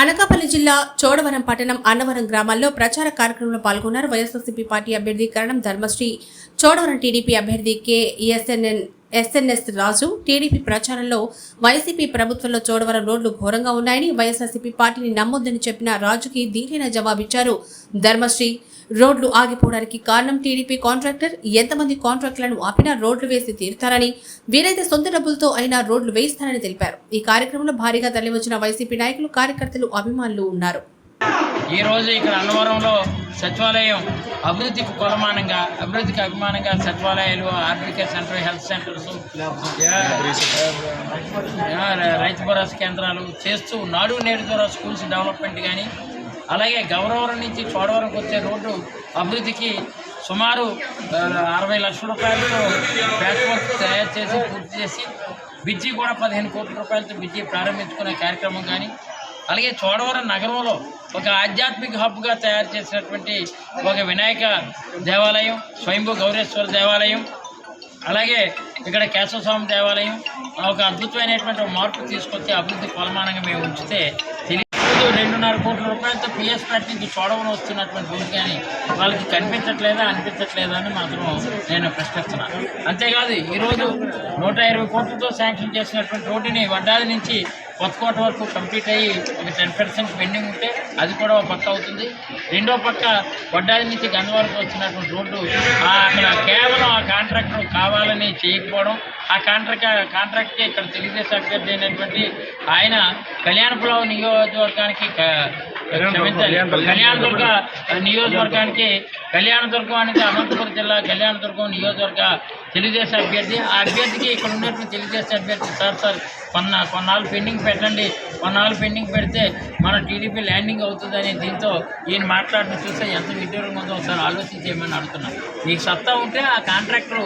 అనకాపల్లి జిల్లా చోడవరం పట్టణం అన్నవరం గ్రామాల్లో ప్రచార కార్యక్రమంలో పాల్గొన్నారు వైఎస్ఆర్సీపీ పార్టీ అభ్యర్థి కరణం ధర్మశ్రీ చోడవరం టీడీపీ అభ్యర్థి కేఎస్ఎన్ఎన్ ఎస్ఎన్ఎస్ రాజు. టీడీపీ ప్రచారంలో వైసీపీ ప్రభుత్వంలో చోడవరం రోడ్లు ఘోరంగా ఉన్నాయని వైఎస్ఆర్సీపీ పార్టీని నమ్మొద్దని చెప్పిన రాజుకి దీటైన జవాబిచ్చారు ధర్మశ్రీ. రోడ్లు ఆగిపోవడానికి కారణం టీడీపీ కాంట్రాక్టర్. ఎంతమంది కాంట్రాక్టులను ఆపినా రోడ్లు వేసి తీరుతారని వీరైతే సొంత డబ్బులతో అయినా రోడ్లు వేయిస్తారని తెలిపారు. ఈ కార్యక్రమంలో భారీగా తరలివచ్చిన వైసీపీ నాయకులు కార్యకర్తలు అభిమానులు ఉన్నారు. ఈ రోజు ఇక్కడ అన్నవరంలో సచివాలయం అభివృద్ధికి కొలమానంగా అభివృద్ధికి అభిమానంగా సచివాలయాలు RBK centre health centres Rythu Bharosa కేంద్రాలు చేస్తూ నాడు నేడు ద్వారా స్కూల్స్ డెవలప్మెంట్ కానీ అలాగే గౌరవరం నుంచి చోడవరంకి వచ్చే రోడ్డు అభివృద్ధికి సుమారు అరవై లక్షల రూపాయలతో బ్యాక్ వర్క్ తయారు చేసి పూర్తి చేసి బ్రిడ్జి కూడా పదిహేను కోట్ల రూపాయలతో బ్రిడ్జి ప్రారంభించుకునే కార్యక్రమం కానీ అలాగే చోడవరం నగరంలో ఒక ఆధ్యాత్మిక హబ్గా తయారు చేసినటువంటి ఒక వినాయక దేవాలయం స్వయంభూ గౌరేశ్వర దేవాలయం అలాగే ఇక్కడ కేశవస్వామి దేవాలయం ఒక అద్భుతమైనటువంటి మార్పు తీసుకొచ్చి అభివృద్ధి కొలమానంగా మేము ఉంచితే తెలియదు రెండున్నర కోట్ల రూపాయలతో పిఎస్ ప్యాట్ నుంచి చూడవని వస్తున్నటువంటి భూమి కానీ వాళ్ళకి కనిపించట్లేదా అనిపించట్లేదా అని మాత్రం నేను ప్రశ్నిస్తున్నాను. అంతేకాదు ఈరోజు నూట ఇరవై కోట్లతో శాంక్షన్ చేసినటువంటి రోడ్డుని వడ్డాది నుంచి కొత్తకోట వరకు కంప్లీట్ అయ్యి ఒక టెన్ పర్సెంట్ పెండింగ్ ఉంటే అది కూడా ఒక పక్క అవుతుంది. రెండో పక్క వడ్డాది నుంచి గంధ వరకు వచ్చినటువంటి రోడ్డు అక్కడ కేవలం ఆ కాంట్రాక్టర్ కావాలని చేయకపోవడం ఆ కాంట్రాక్ట్ కాంట్రాక్ట్కి ఇక్కడ తెలుగుదేశం అభ్యర్థి అయినటువంటి ఆయన కళ్యాణపురం నియోజకవర్గానికి కళ్యాణదుర్గ నియోజకవర్గానికి కళ్యాణదుర్గం అనేది అనంతపురం జిల్లా కళ్యాణదుర్గం నియోజకవర్గ తెలుగుదేశం అభ్యర్థి ఆ అభ్యర్థికి ఇక్కడ ఉన్నటువంటి తెలుగుదేశం అభ్యర్థి సార్ సార్ కొన్న కొన్నాళ్ళు పెండింగ్ పెట్టండి. కొన్నాళ్ళు పెండింగ్ పెడితే మన టీడీపీ ల్యాండింగ్ అవుతుందని దీంతో ఈయన మాట్లాడడం చూస్తే ఎంత విడ్డూరంగా ఉందో ఒకసారి ఆలోచించేయమని అడుగుతున్నా. నీకు సత్తా ఉంటే ఆ కాంట్రాక్టర్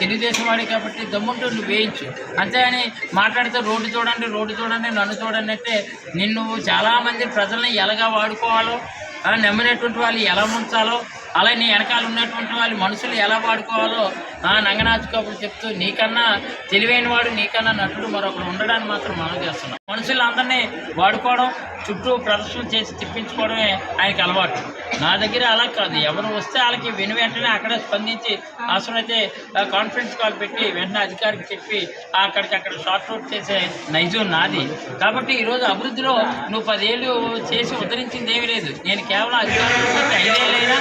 తెలుగుదేశం వాడి కాబట్టి దమ్ముంటూ నువ్వు వేయించు. అంతేగాని మాట్లాడితే రోడ్డు చూడండి రోడ్డు చూడండి నన్ను చూడండి అంటే నిన్ను చాలామంది ప్రజల్ని ఎలాగా వాడుకోవాలో నమ్మినటువంటి వాళ్ళు ఎలా ఉంచాలో అలా నీ వెనకాల ఉన్నటువంటి వాళ్ళు మనుషులు ఎలా వాడుకోవాలో ఆ నంగనాథ్ కబులు చెప్తూ నీకన్నా తెలివైన వాడు నీకన్నా నటుడు మరొకడు ఉండడానికి మాత్రం మనం చేస్తున్నాం. మనుషులందరినీ వాడుకోవడం చుట్టూ ప్రదర్శన చేసి తిప్పించుకోవడమే ఆయనకి అలవాటు. నా దగ్గర అలా కాదు. ఎవరు వస్తే వాళ్ళకి విని వెంటనే అక్కడే స్పందించి అవసరమైతే కాన్ఫరెన్స్ కాల్ పెట్టి వెంటనే అధికారికి చెప్పి అక్కడికి అక్కడ షార్ట్ అవుట్ చేసే నైజం నాది. కాబట్టి ఈరోజు అభివృద్ధిలో నువ్వు పదేళ్ళు చేసి ఉద్ధరించింది ఏమీ లేదు. నేను కేవలం అధికారులు ఐదేళ్ళైనా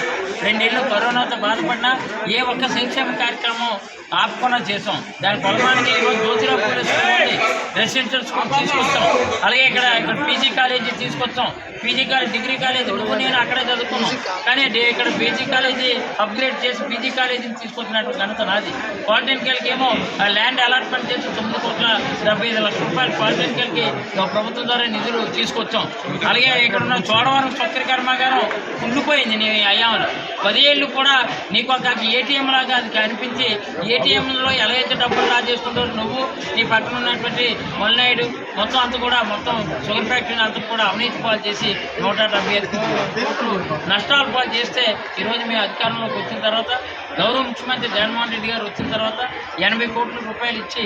రెండేళ్ళు కరోనాతో బాధపడినా ఏ ఒక్క సంక్షేమ కార్యక్రమం ఆపకుండా చేసాం దాని పొలమానికి ఈరోజు Jyotirao Phule school residential school తీసుకొచ్చాం. అలాగే ఇక్కడ ఇక్కడ పీజీ కాలేజీ తీసుకొచ్చాం. పీజీ కాలేజ్ డిగ్రీ కాలేజ్ నువ్వు నేను అక్కడే చదువుకున్నాం కానీ ఇక్కడ పీజీ కాలేజీ అప్గ్రేడ్ చేసి పీజీ కాలేజీని తీసుకొచ్చినట్టు ఘనత నాది. పాలిటెక్నికల్కి ఏమో ఆ ల్యాండ్ అలాట్మెంట్ చేసి తొమ్మిది కోట్ల డెబ్బై ఐదు లక్షల రూపాయలు పాలిటెక్నికల్కి ప్రభుత్వం ద్వారా నిధులు తీసుకొచ్చాం. అలాగే ఇక్కడ ఉన్న చోడవరం చక్కెర కర్మాగారం ఉండిపోయింది నీ అయ్యాములు పది ఏళ్ళు కూడా నీకు ఒక ఏటీఎం లాగా అది కనిపించి ఏ ఎలా ఎలాగైతే డబ్బులు డ్రా చేసుకుంటారు. నువ్వు నీ పక్కన ఉన్నటువంటి మొలనాయుడు మొత్తం అంతా కూడా మొత్తం షుగర్ ఫ్యాక్టరీని అంతా కూడా అవినీతి పాలు చేసి నూట డెబ్బై ఐదు కోట్లు నష్టాలు పాలు చేస్తే ఈరోజు మేము అధికారంలోకి వచ్చిన తర్వాత గౌరవ ముఖ్యమంత్రి జగన్మోహన్ రెడ్డి గారు వచ్చిన తర్వాత ఎనభై కోట్ల రూపాయలు ఇచ్చి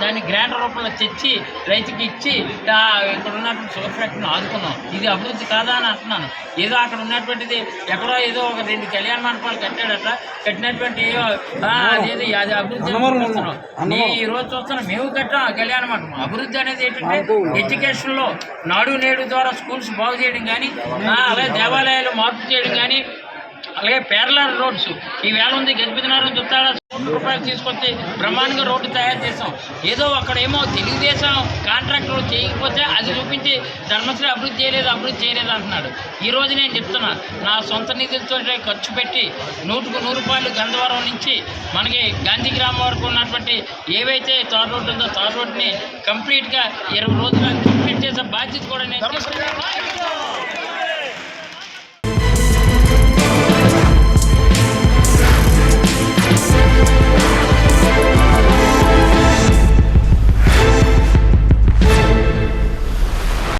దాన్ని గ్రాంట్ రూపంలో తెచ్చి రైతుకి ఇచ్చి ఇక్కడ ఉన్నటువంటి షుగర్ ఫ్యాక్టరీని ఆదుకున్నాం. ఇది అభివృద్ధి కాదా అని అంటున్నాను. ఏదో అక్కడ ఉన్నటువంటిది ఎక్కడో ఏదో ఒక రెండు కళ్యాణ మండపాలు కట్టాడట. కట్టినటువంటి అదేదో అది అభివృద్ధి ఈ రోజు చూస్తున్నాం మేము కట్టాం కళ్యాణ మండపం. అభివృద్ధి అనేది ఏంటంటే ఎడ్యుకేషన్లో నాడు నేడు ద్వారా స్కూల్స్ బాగు చేయడం కానీ అలాగే దేవాలయాలు మార్పు చేయడం కానీ అలాగే పేర్లర్ రోడ్స్. ఈ వేళ ఉంది గజబిదినారు చుట్టాల కోట్ల రూపాయలు తీసుకొచ్చి బ్రహ్మాండంగా రోడ్డు తయారు చేసాం ఏదో అక్కడేమో తెలుగుదేశం కాంట్రాక్టర్ చేయకపోతే అది చూపించి ధర్మశ్రీ అభివృద్ధి చేయలేదు అభివృద్ధి చేయలేదు అంటున్నాడు. ఈ రోజు నేను చెప్తున్నా నా సొంత నిధులతో ఖర్చు పెట్టి నూటుకు నూరు రూపాయలు గంధవరం నుంచి మనకి గాంధీ గ్రామం వరకు ఉన్నటువంటి ఏవైతే తార్ రోడ్డు ఉందో తార్ రోడ్డుని కంప్లీట్గా ఇరవై రోజులు కంప్లీట్ చేసే బాధ్యత కూడా నేను